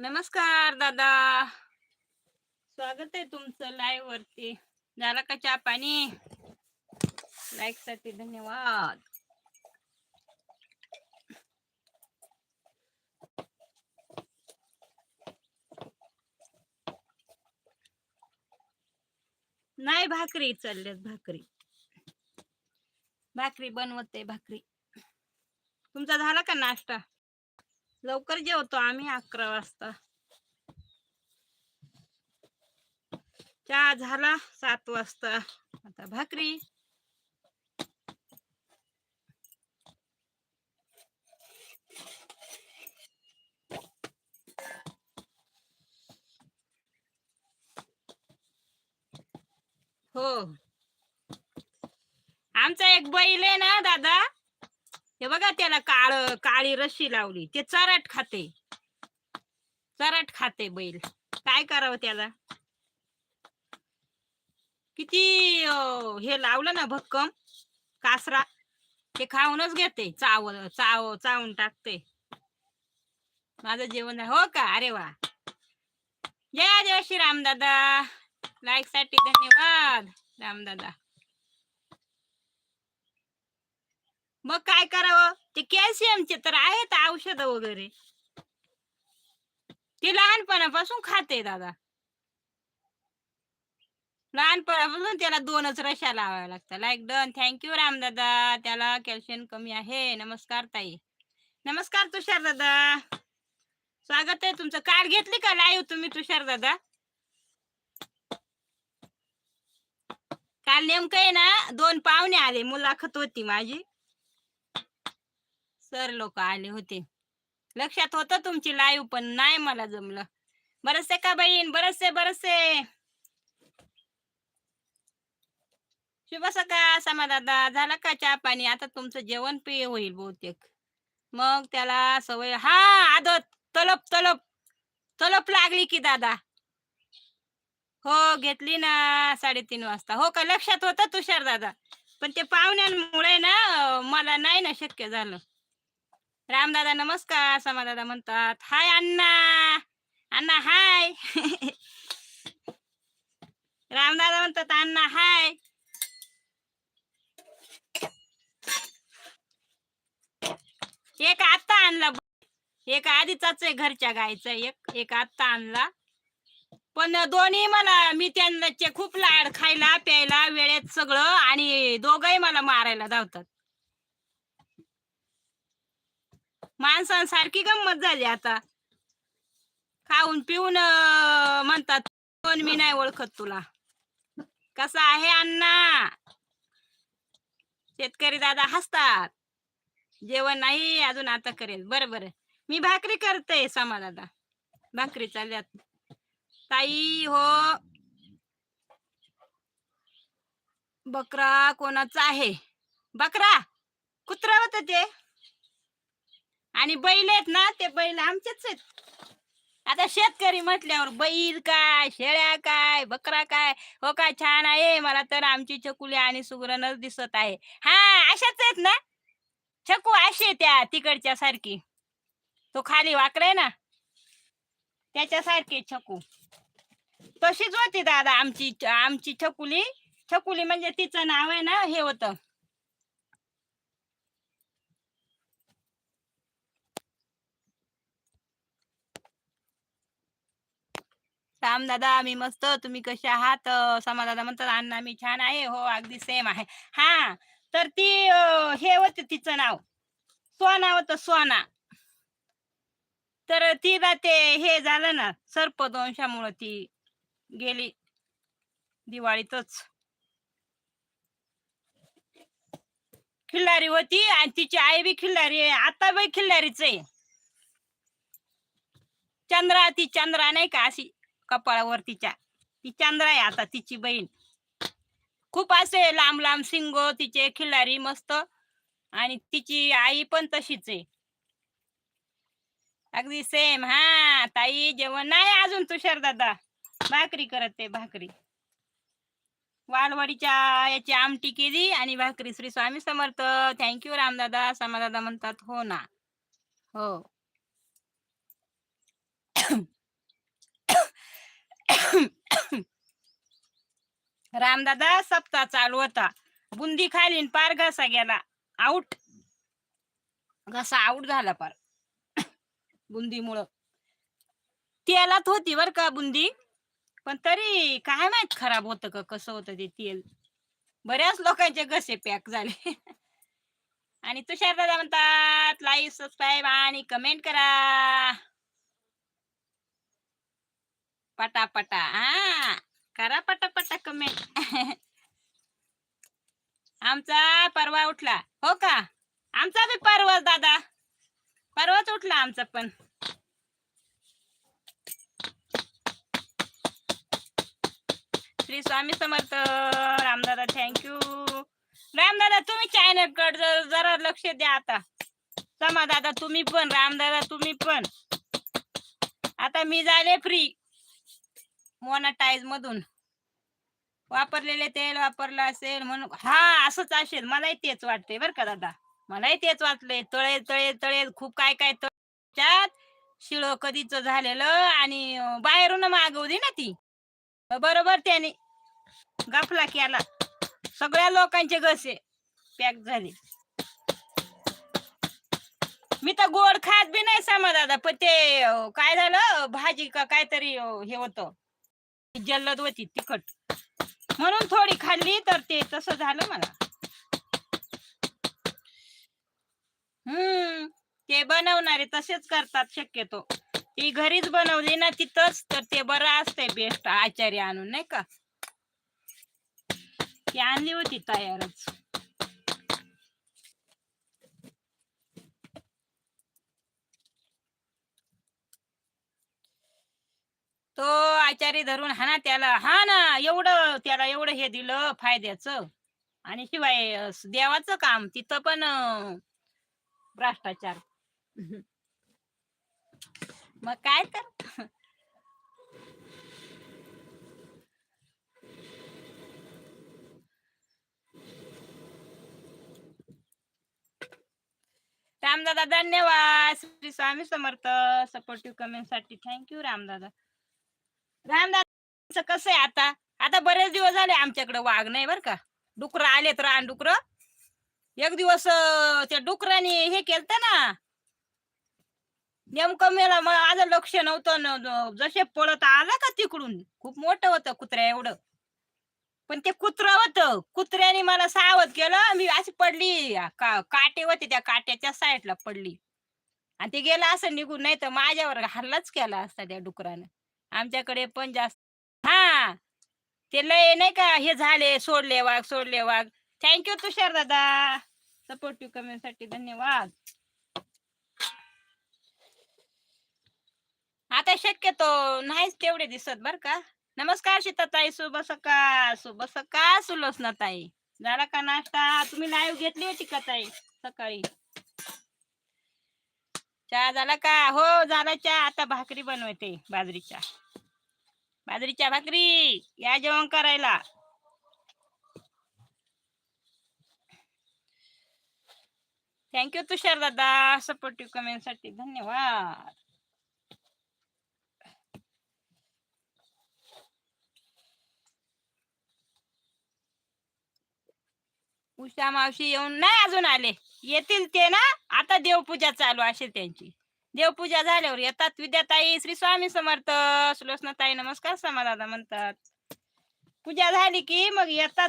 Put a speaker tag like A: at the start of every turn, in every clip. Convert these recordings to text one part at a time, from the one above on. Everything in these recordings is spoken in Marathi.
A: नमस्कार दादा. स्वागत आहे तुमचं लाईव्ह वरती. झाला का चहा पाणी? लाईकसाठी धन्यवाद. नाही भाकरी चालल्यात भाकरी. भाकरी बनवते भाकरी. तुमचा झाला का नाश्ता? लवकर जेवतो आम्ही अकरा वाजता. चहा झाला सात वाजता. आता भाकरी. हो. आमचा एक बैल आहे ना दादा? हे बघा त्याला काळ काळी रशी लावली. ते चराट खाते. चराट खाते बैल. काय करावं त्याला? किती हे लावलं ना भक्कम कासरा ते खाऊनच घेते. चाव चाव चावून टाकते. माझं जेवण आहे. हो का? अरे वा. जय आदिवासी रामदादा. लाईकसाठी धन्यवाद रामदादा. मग काय करावं? ते कॅल्शियमचे तर आहेत औषध वगैरे. ते लहानपणापासून खाते दादा. लहानपणापासून त्याला दोनच रशा लावाव्या लागतात. लाईक डन थँक्यू रामदादा त्याला कॅल्शियम कमी आहे. नमस्कार ताई. नमस्कार तुषार दादा. स्वागत आहे तुमचं. कार्ड घेतली का लाईव्ह तुम्ही तुषार दादा? काल नेमकं आहे ना दोन पाहुणे आले. मुलाखत होती माझी. सर लोक आले होते. लक्षात होतं तुमची लाईव्ह पण नाही मला जमलं. बरसे का बहीण? बरचसे बरचसे शुभ सका समा दादा झाला का चहा पाणी? आता तुमचं जेवण पेय होईल बहुतेक. मग त्याला सवय हा आदत. तलप तलप. तलप लागली की दादा. हो घेतली ना साडेतीन वाजता. हो का? लक्षात होतं तुषार दादा. पण ते पाहुण्यांमुळे ना मला नाही ना शक्य झालं. रामदादा नमस्कार. समादादा म्हणतात हाय अण्णा. अण्णा हाय. रामदादा म्हणतात अण्णा हाय. एक आत्ता आणला. एक आधीचाच आहे घरच्या गायचा एक. एक आत्ता आणला. पण दोन्ही मला मी त्यांचे खूप लाड खायला प्यायला वेळेत सगळं आणि दोघही मला मारायला धावतात. माणसांसारखी गंमत झाली आता. खाऊन पिऊन म्हणतात कोण मी नाही ओळखत तुला. कसा आहे अण्णा? शेतकरी दादा हसतात. जेवण नाही अजून आता करेल. बरं बरं. मी भाकरी करते समा दादा. भाकरी चालल्यात. ताई हो. बकरा कोणाचा आहे? बकरा कुत्रा होत ते. आणि बैल आहेत ना ते बैल आमचेच आहेत. आता शेतकरी म्हटल्यावर बैल काय शेळ्या काय बकरा काय? हो काय छान आहे मला तर आमची चकुली आणि सुगरणच दिसत आहे. हा अशाच आहेत ना? छकू अशी त्या तिकडच्या सारखी. तो खाली वाकलाय ना? त्याच्यासारखी छकू. तशीच होती दादा आमची आमची छकुली. छकुली म्हणजे तिचं नाव आहे ना हे होतं. राम दादा मी मस्त. तुम्ही कसे आहात? समा दादा म्हणतात अण्णा मी छान आहे. हो अगदी सेम आहे. हा तर ती हे होते तिचं नाव. सोना होत सोना तर तिला ते हे झालं ना सर्पदंशामुळे ती गेली दिवाळीतच. खिल्लारी होती आणि तिची आई बी खिल्लारी आहे. आता बी खिल्लारीच आहे. चंद्रा ती चंद्रा नाही का अशी? कपाळावर तिच्या ती चांद्र आहे आता तिची बहीण. खूप असे लांब लांब सिंग तिचे खिलारी मस्त. आणि तिची आई पण तशीच आहे. अगदी सेम हा ताई जेवण नाही अजून तुषार दादा. भाकरी करत ते भाकरी. वालवडीच्या याची आमटी केली आणि भाकरी श्री स्वामी समर्थ. थँक्यू रामदादा समादादा म्हणतात हो ना. हो. रामदादा सप्ताह चालू होता. बुंदी खाली पार घसा गेला. आऊट घसा आऊट झाला पार. बुंदीमुळं. तेलात होती बर का बुंदी. पण तरी काय माहीत खराब होतं का कसं होतं ते तेल. बऱ्याच लोकांचे घसे पॅक झाले. आणि तुषार दादा म्हणतात लाईक सबस्क्राईब आणि कमेंट करा. पटापटा. हा करा पटापटा कमेंट आमचा परवा उठला. हो का? आमचा बी परवा दादा. परवाच उठला आमचा पण. श्री स्वामी समर्थ. रामदादा थँक्यू रामदादा तुम्ही चॅनलकडे जरा लक्ष द्या आता. समा दादा तुम्ही पण. रामदादा तुम्ही पण. आता मी झाले फ्री मोनाटाईज मधून. वापरलेले तेल वापरलं असेल म्हणून हा असंच असेल. मलाही तेच वाटते बर का दादा. मलाही तेच वाटले तळे तळे तळे खूप काय काय तळ्यात शिळ कधीच झालेलं आणि बाहेरून मागवली ना ती. बरोबर त्याने. गफला केला. सगळ्या लोकांचे घसे पॅक झाले. मी तर गोड खात बी नाही सामा दादा पण ते काय झालं? भाजी का काहीतरी हे होतं. जल्लद होती तिखट. म्हणून थोडी खाल्ली तर ते तसं झालं मला. हम्म ते बनवणारे तसेच करतात शक्यतो. ती घरीच बनवली ना तिथंच तर ते बरं असतंय बेस्ट आचार्य आणून नाही का? ती आणली होती तयारच. तो आचार्य धरून हा ना त्याला हा ना एवढं त्याला एवढं हे दिलं फायद्याचं. आणि शिवाय देवाचं काम तिथं पण भ्रष्टाचार. मग काय तर. रामदादा धन्यवाद. Shri Swami Samarth. Supportive कमेंटसाठी. Thank you Ramdada. Ramdas कसं आहे आता? आता बरेच दिवस झाले आमच्याकडे वाघ नाही बर का. डुकर आलेत रान डुकर. एक दिवस त्या डुकराने हे केलत ना. नेमकं मला माझं लक्ष नव्हतं जसे पळत आला का तिकडून. खूप मोठं होतं कुत्र्या एवढं. पण ते कुत्र होतं. कुत्र्याने मला सावध केलं. मी अशी पडली. का काटे होते त्या काट्याच्या साईडला पडली. आणि ते गेलं असं निघून. नाही तर माझ्यावर हल्लाच केला असता त्या डुकरानं. आमच्याकडे पण जास्त हा. ते लय नाही का हे झाले सोडले वाघ सोडले वाघ. थँक्यू तुषार दादा. सपोर्टिव्ह कमेंटसाठी धन्यवाद. आता शक्यतो नाहीच तेवढे दिसत बर का. नमस्कार सीताताई शुभ सकाळ शुभ सकाळ सुलोचना ताई झाला का नाश्ता? तुम्ही लाईव्ह घेतली होती का ताई सकाळी? चहा झाला का? हो झाला चहा. आता भाकरी बनवते बाजरीच्या. बाजरीच्या भाकरी. या जेवण करायला. थँक्यू तुषार दादा. सपोर्टिव्ह कमेंटसाठी धन्यवाद. उषा मावशी येऊन नाही अजून आले. येतील ते ना? आता देवपूजा चालू असेल त्यांची. देवपूजा झाल्यावर येतात विद्याताई श्री स्वामी समर्थ सुलोचनाताई नमस्कार समाधान म्हणतात. पूजा झाली की मग येतात.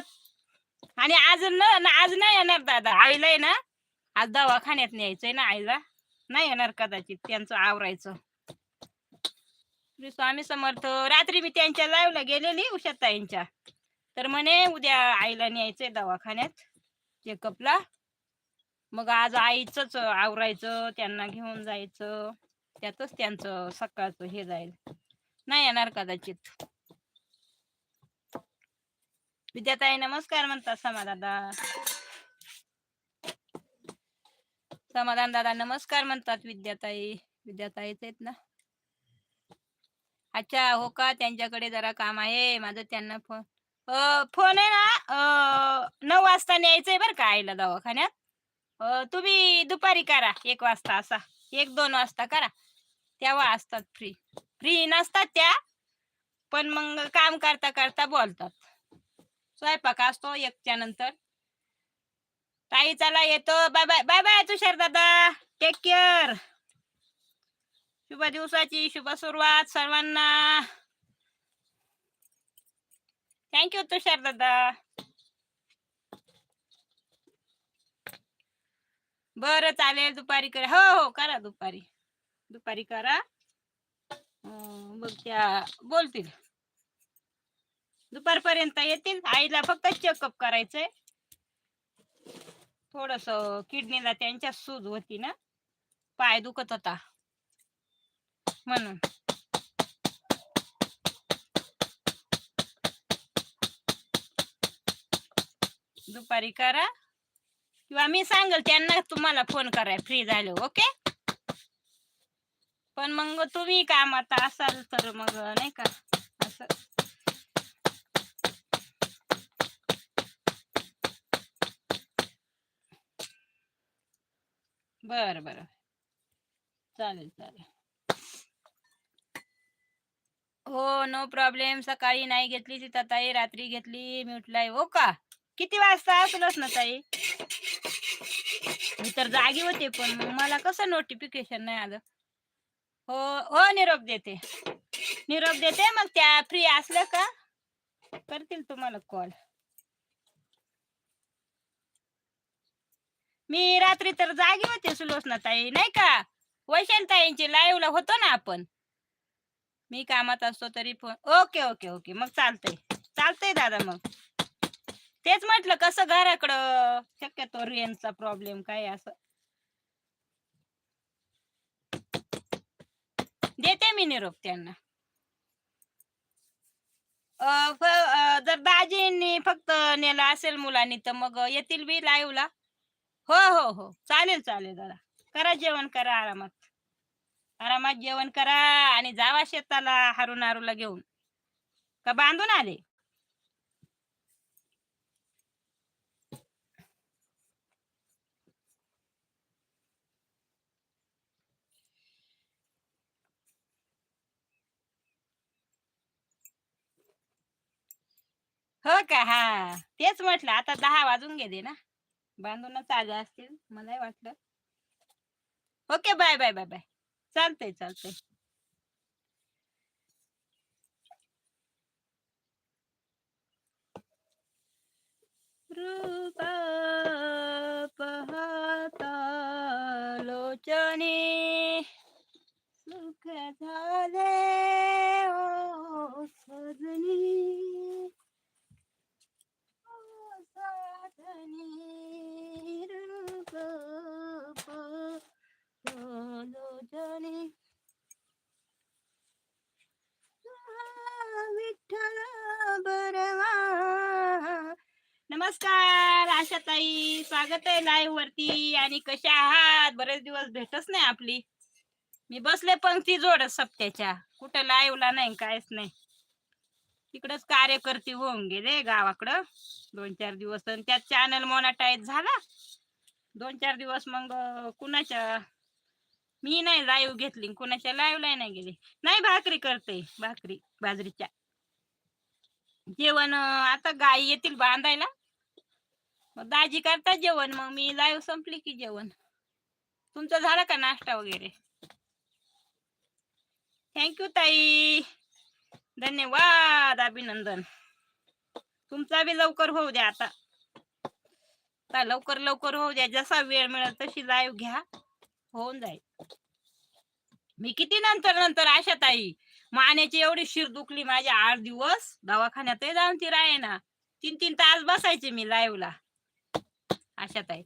A: आणि आज ना न- आज नाही येणार दादा. आईला आहे ना आज दवाखान्यात न्यायचंय ना आईला. नाही येणार कदाचित त्यांचं आवरायचं. श्री स्वामी समर्थ रात्री मी त्यांच्या लाईव्हला गेलेली उषाताईंच्या. तर म्हणे उद्या आईला न्यायचंय दवाखान्यात चेकअपला मग आज आईचंच आवरायचं त्यांना घेऊन जायचं. त्यातच त्यांचं सकाळचं हे जाईल. नाही येणार कदाचित. विद्याताई नमस्कार म्हणतात समाधादा समाधान दादा नमस्कार म्हणतात विद्याताई. विद्याताईच आहेत ना? अच्छा हो का? त्यांच्याकडे जरा काम आहे. माझं त्यांना फोन. फोन आहे ना? नऊ वाजता न्यायचंय बरं का आईला दवाखान्यात? तुम्ही दुपारी करा एक वाजता असा एक दोन वाजता करा. तेव्हा असतात फ्री फ्री नसतात त्या पण मग काम करता करता बोलतात. स्वयंपाक असतो एकच्या नंतर. ताई चला येतो. Bye bye bye bye Tushar dada. Take care शुभ दिवसाची शुभ सुरुवात सर्वांना. थँक्यू तुषार दादा. बरं चालेल दुपारी करा. हो हो करा दुपारी. दुपारी करा. अं, मग त्या बोलतील. दुपारपर्यंत येतील. आईला फक्त चेकअप करायचंय. थोडस किडनीला त्यांच्या सूज होती ना. पाय दुखत होता. म्हणून. दुपारी करा. किंवा मी सांगेल त्यांना तुम्हाला फोन कराय फ्री झाले ओके पण मग तुम्ही कामात असाल तर मग नाही का? असं. बर बर. चालेल चालेल. हो नो प्रॉब्लेम सकाळी नाही घेतली ती ताई रात्री घेतली म्युटलाय हो का? किती वाजता असलच ना ताई? तर जागी होते पण मग मला कसं नोटिफिकेशन नाही आलं. हो हो निरोप देते. निरोप देते मग त्या फ्री असलं का करतील तुम्हाला कॉल मी रात्री तर जागी होते सुलोचना ताई नाही का? वैशाल लाईव्ह लाईव्हला होतो ना आपण. मी कामात असतो तरी पण ओके ओके ओके मग चालतंय. चालतंय दादा मग. तेच म्हटलं कसं घराकडं? शक्यतो रेंजचा प्रॉब्लेम काय असं. देते मी निरोप त्यांना. जर दाजींनी फक्त नेला असेल मुलांनी तर मग येतील बी लाईव्हला. हो हो हो. चालेल चालेल दादा. करा जेवण करा आरामात. आरामात जेवण करा आणि जावा शेताला हारून हारूला घेऊन. का बांधून आले? हो का? हा. तेच म्हटलं आता दहा वाजून गेले ना. बांधूनच आले असतील मलाही वाटलं. Okay bye bye bye bye. चालतंय चालतंय. रूपा लोचने सुख झाले ओ सजनी ओ साधनी रूप पाहता लोचने विठ्ठल बरवा नमस्कार आशाताई स्वागत आहे लाईव्ह वरती. आणि कशा आहात? बरेच दिवस भेटच नाही आपली. मी बसले पंक्ती जोडत सप्त्याच्या. कुठं लाईव्हला नाही कायच नाही. तिकडच कार्यकर्ते होऊन गेले गावाकडं. दोन चार दिवस. आणि त्यात चॅनल मोनाटाईज झाला. दोन चार दिवस मग कुणाच्या मी नाही लाईव्ह घेतली कुणाच्या लाईव्हला नाही गेली. नाही भाकरी करते भाकरी बाजरीच्या. जेवण आता गाई येतील बांधायला. मग दाजी करतात जेवण मग मी लाईव्ह संपली की जेवण. तुमचं झालं का नाश्ता वगैरे? थँक्यू ताई. धन्यवाद अभिनंदन. तुमचा बी लवकर होऊ द्या आता. आता लवकर लवकर होऊ द्या. जसा वेळ मिळेल तशी लाईव्ह घ्या. होऊन जाईल. मी किती नंतर नंतर आशा ताई मानेची एवढी शिर दुखली माझ्या आठ दिवस. दवाखान्यात जाऊन ती राहे ना तीन तीन तास बसायचे मी लाईव्हला आशा ताई.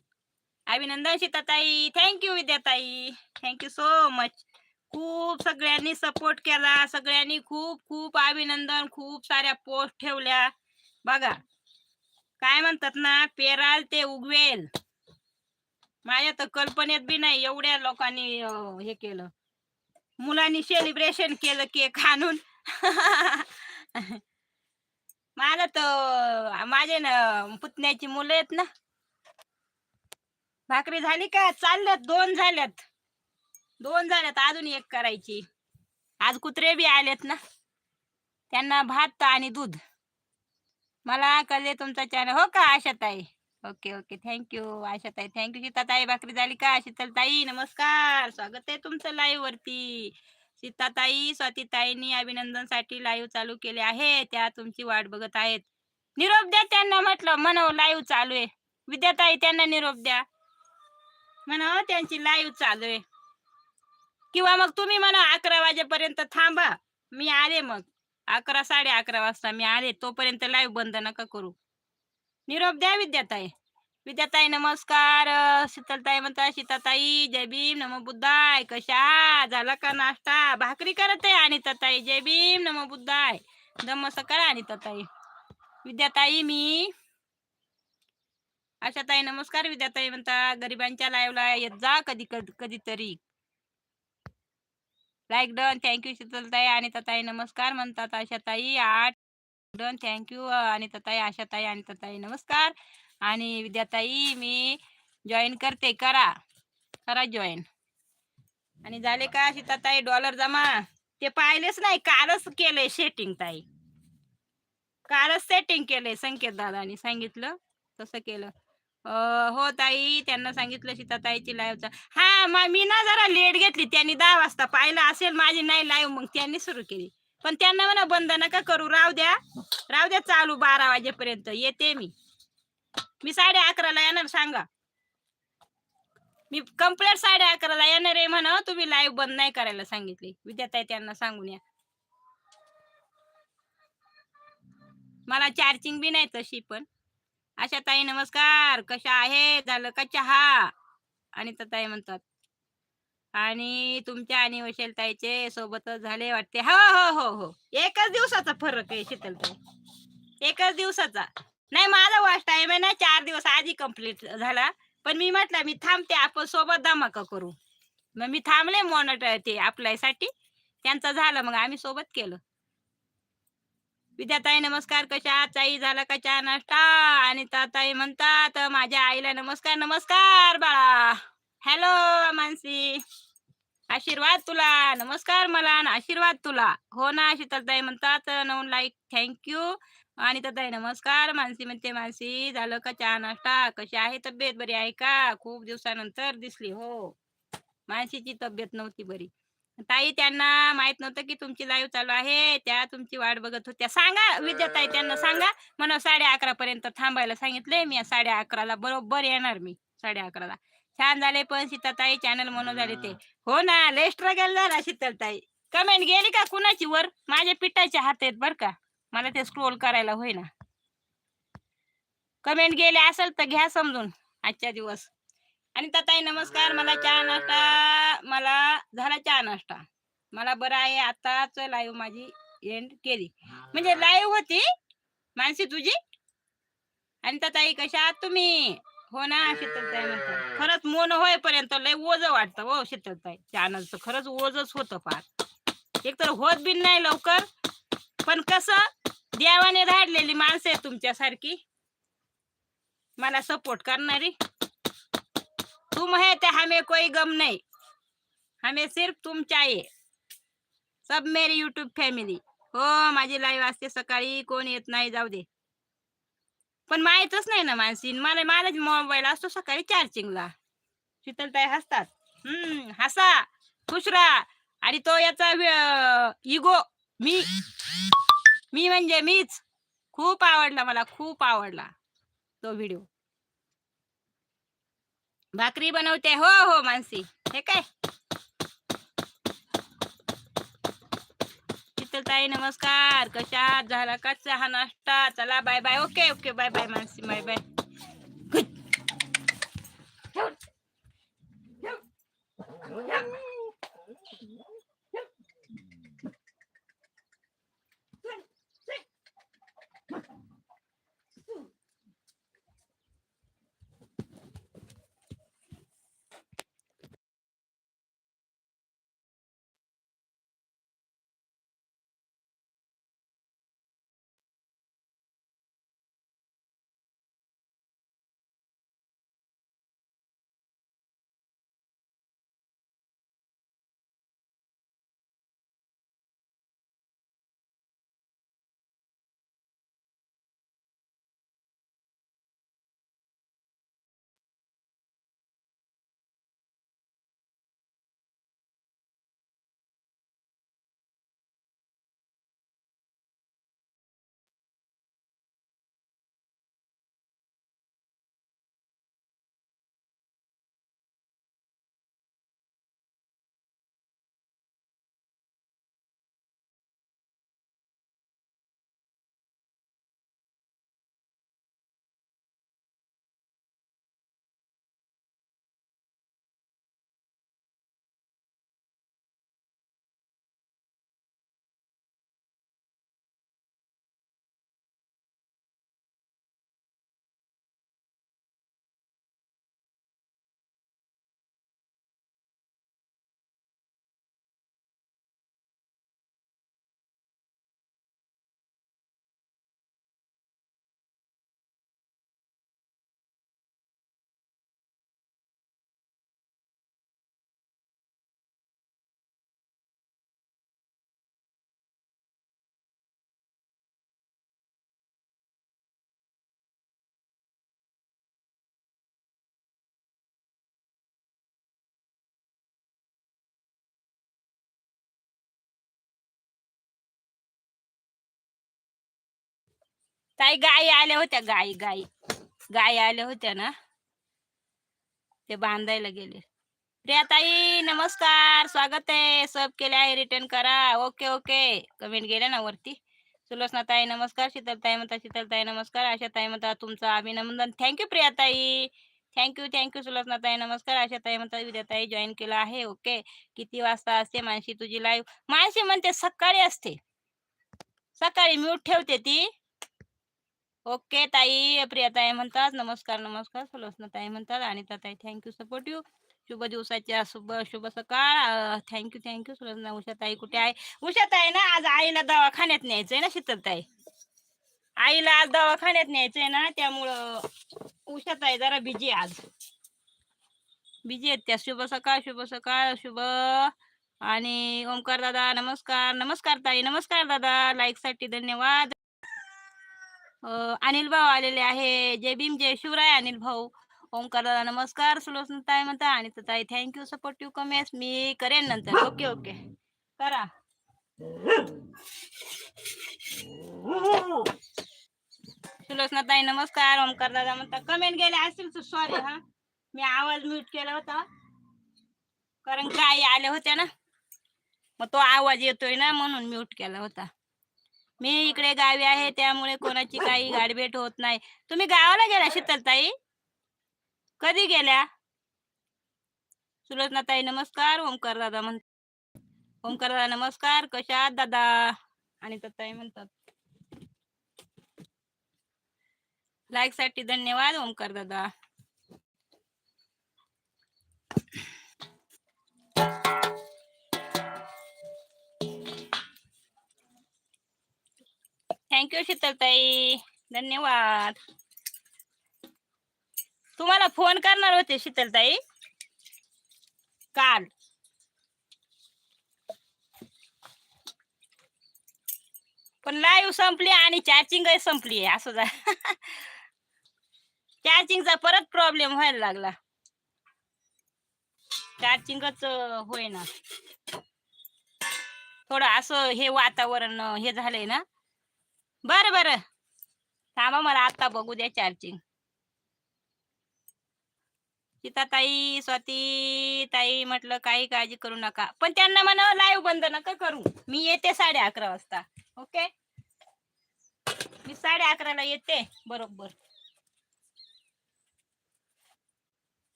A: अभिनंदन Sitatai thank you Vidyatai thank you so much खूप सगळ्यांनी सपोर्ट केला. सगळ्यांनी खूप खूप अभिनंदन. खूप साऱ्या पोस्ट ठेवल्या. बघा. काय म्हणतात ना पेराल ते उगवेल. माझ्या तर कल्पनेत बी नाही एवढ्या लोकांनी हे केलं. मुलांनी सेलिब्रेशन केलं केक आणून. माझं तर माझे ना पुतण्याची मुलं आहेत ना. भाकरी झाली का? चालल्यात दोन झाल्यात. दोन झाल्यात अजून एक करायची. आज कुत्रे बी आलेत ना. त्यांना भात आणि दूध. मला कळले तुमचा चॅनल. हो का Ashatai? Okay okay. Thank you Ashatai. Thank you Sitatai भाकरी झाली का शीतलताई नमस्कार. स्वागत आहे तुमचं लाईव्ह वरती. सीताताई स्वातीताईंनी अभिनंदनसाठी लाईव्ह चालू केले आहे. त्या तुमची वाट बघत आहेत. निरोप द्या त्यांना म्हटलं. म्हणव लाईव्ह चालू आहे. विद्याताई त्यांना निरोप द्या. म्हणा त्यांची लाईव्ह चालू आहे. किंवा मग तुम्ही म्हणा अकरा वाजेपर्यंत थांबा. मी आले मग. अकरा साडे अकरा वाजता मी आले तोपर्यंत लाईव्ह बंद नका करू. निरोप द्या विद्याताई. विद्याताई नमस्कार शीतलताई म्हणता सीताताई जय भीम नमो बुद्धाय कशा झाला का नाश्ता? भाकरी करत आहे आणि ताई जय भीम नमो बुद्धाय. दम सकाळ आणि ताई विद्याताई मी आशाताई नमस्कार विद्याताई म्हणता गरिबांच्या लाईव्हला येत जा कधी कधी कधीतरी. लाईक डन थँक्यू शीतलताई आणि तताई नमस्कार म्हणतात आशाताई आठ डन थँक्यू आणि तताई आशाताई आणि तताई नमस्कार आणि विद्याताई मी जॉईन करते करा करा जॉईन आणि झाले का शीताताई डॉलर जमा ते पाहिलेच नाही कालच केले सेटिंग ताई कालच सेटिंग केले संकेत दादानी सांगितलं तसं केलं हो ताई त्यांना सांगितलं सीताताईची लाईव्हचा हा मी ना जरा लेट घेतली त्यांनी दहा वाजता पाहिलं असेल माझी नाही लाईव्ह मग त्यांनी सुरू केली. पण त्यांना म्हणा बंद नका करू राहू द्या. राहू द्या चालू बारा वाजेपर्यंत येते मी. मी साडे अकराला येणार सांगा. मी कम्प्लेट साडे अकराला येणार आहे म्हणा तुम्ही लाईव्ह बंद नाही करायला सांगितली. विद्याताई त्यांना सांगून या. मला चार्जिंग बी नाही तशी पण. अशा ताई नमस्कार. कशा आहे झालं का चहा? आणि ताई म्हणतात. आणि तुमच्या आणि वशेल ताईचे सोबतच झाले वाटते. हो हो हो हो. एकच दिवसाचा फरक आहे शीतलताई एकच दिवसाचा. नाही माझा वॉच टाइम आहे ना चार दिवस आधी कंप्लीट झाला. पण मी म्हटलं मी थांबते आपण सोबत धमाका करू. मग मी थांबले मॉनिटर ते अप्लायसाठी त्यांचं झालं मग आम्ही सोबत केलं. विद्याताई नमस्कार कशा चाई ताई झाला का चहा नाश्ता? आणि ताताई म्हणतात माझ्या आईला नमस्कार नमस्कार बाळा. हॅलो मानसी. आशीर्वाद तुला. नमस्कार मला आशीर्वाद तुला. हो ना शीतलताई म्हणतात नऊन लाईक थँक्यू आणि ताई नमस्कार. मानसी म्हणते मानसी झालं का चहा नाश्ता? कशी आहे तब्येत? बरी आहे का? खूप दिवसानंतर दिसली हो. मानसीची तब्येत नव्हती बरी. ताई त्यांना माहीत नव्हतं की तुमची लाईव्ह चालू आहे. त्या तुमची वाट बघत होत्या. सांगा विद्याताई त्यांना सांगा. म्हणा साडे अकरा पर्यंत थांबायला सांगितले मी. साडे अकराला बरोबर येणार मी. साडे अकराला. छान झाले पण सीताताई चॅनल म्हणून झाले ते. हो ना लय स्ट्रगल झाला शीतलताई कमेंट गेली का कुणाची वर? माझ्या पिठाचे हात आहेत बर का. मला ते स्क्रोल करायला होईना. कमेंट गेले असेल तर घ्या समजून. आजच्या दिवस. आणि ताई नमस्कार. मला चहा नाश्ता मला झाला चहा नाश्ता. मला बरं आहे आताच लाईव्ह माझी एंड केली. म्हणजे लाईव्ह होती? मानसी तुझी? आणि ताई कशा आहात तुम्ही? हो ना शीतलताई म्हणतात खरंच मोन होईपर्यंत लय ओझ वाटतं हो शीतलताई चॅनलचं खरंच ओझच होतं फार. एकतर होत बी नाही लवकर पण कसं देवाने धाडलेली माणसं आहे तुमच्यासारखी. मला सपोर्ट करणारी. तुम है तो हमें कोई गम नहीं। हमें सिर्फ तुम चाहिए। सब मेरी युट्यूब फॅमिली हो माझी लाईव्ह असते सकाळी कोण येत नाही जाऊ दे। पण माहीतच नाही ना मानसी मला मला मोबाईल असतो सकाळी चार्जिंगला शीतलताई हसतात। हम्म हसा खुश राहा। आणि तो याचा इगो मी मी म्हणजे मीच। खूप आवडला मला खूप आवडला तो व्हिडिओ भाकरी बनवते. हो हो मानसी. हे काय? ताई नमस्कार. कशात झाला का चहा नाश्ता? चला bye bye okay okay bye bye Mansi bye bye ताई गायी आल्या होत्या गायी गायी गायी आल्या होत्या ना. ते बांधायला गेले. प्रिया ताई नमस्कार. स्वागत आहे. सब केले आहे. रिटर्न करा. ओके ओके कमेंट गेल्या ना वरती. सुलोचना ताई नमस्कार. शीतल ताई म्हणता शीतल ताई नमस्कार. आशा ताई म्हणता तुमचं अभिनंदन. थँक्यू प्रिया ताई थँक्यू थँक्यू सुलोचना ताई नमस्कार. आशा ताई म्हणता उद्या ताई जॉईन केलं आहे. ओके किती वाजता असते मानशी तुझी लाईव्ह मानशी म्हणते सकाळी असते. सकाळी म्यूट ठेवते ती. ओके ताई प्रिया ताई म्हणतात नमस्कार नमस्कार. सुलोचना ताई म्हणतात आणि ताई थँक्यू सपोर्ट यू. शुभ दिवसाच्या शुभ शुभ सकाळ. थँक्यू थँक्यू सुलोचना उषा ताई कुठे आहे? उषा ताई ना आज आईला दवाखान्यात न्यायचंय ना शीतल ताई आईला आज दवाखान्यात न्यायचंय ना त्यामुळं उषा ताई जरा बिजी आज. बिजी आहेत त्या. शुभ सकाळ शुभ सकाळ शुभ. आणि ओमकार दादा नमस्कार नमस्कार ताई नमस्कार दादा. लाईकसाठी धन्यवाद. अनिल भाऊ आलेले आहे. जय भीम जय शिवराय अनिल भाऊ. ओमकार दादा नमस्कार. सुलोचना ताई म्हणता आणि ताई थँक्यू सपोर्ट यू कमेस मी करेन नंतर. ओके ओके करा. सुलोचना ताई नमस्कार. ओमकार दादा म्हणता कमेंट गेले असतील तर सॉरी हा. मी आवाज म्यूट केला होता. कारण काय आल्या होत्या ना. मग तो आवाज येतोय ना म्हणून म्यूट केला होता. मी इकडे गावी आहे त्यामुळे कोणाची काही गाडभेट होत नाही. तुम्ही गावाला गेला शीतलताई? कधी गेल्या? सुलोचना ताई नमस्कार. ओमकार दादा म्हण ओमकार दादा नमस्कार. कशा आहात दादा? आणि ताई म्हणतात. लाईकसाठी धन्यवाद ओमकार दादा. Thank you Shitaltai. धन्यवाद. तुम्हाला फोन करणार होते शीतलताई? काल. पण लाईव्ह संपली आणि चार्जिंग संपली आहे असं जा चार्जिंगचा परत प्रॉब्लेम व्हायला लागला. चार्जिंगच होईना. थोडं असं हे वातावरण हे झालंय ना. बरं बरं. थांबा मला आता बघू द्या चार्जिंग सीता ताई स्वाती ताई म्हटलं काही काळजी करू नका. पण त्यांना म्हणा लाईव्ह बंद नका करू. मी येते साडे अकरा वाजता. ओके मी साडे अकराला येते. बरोबर.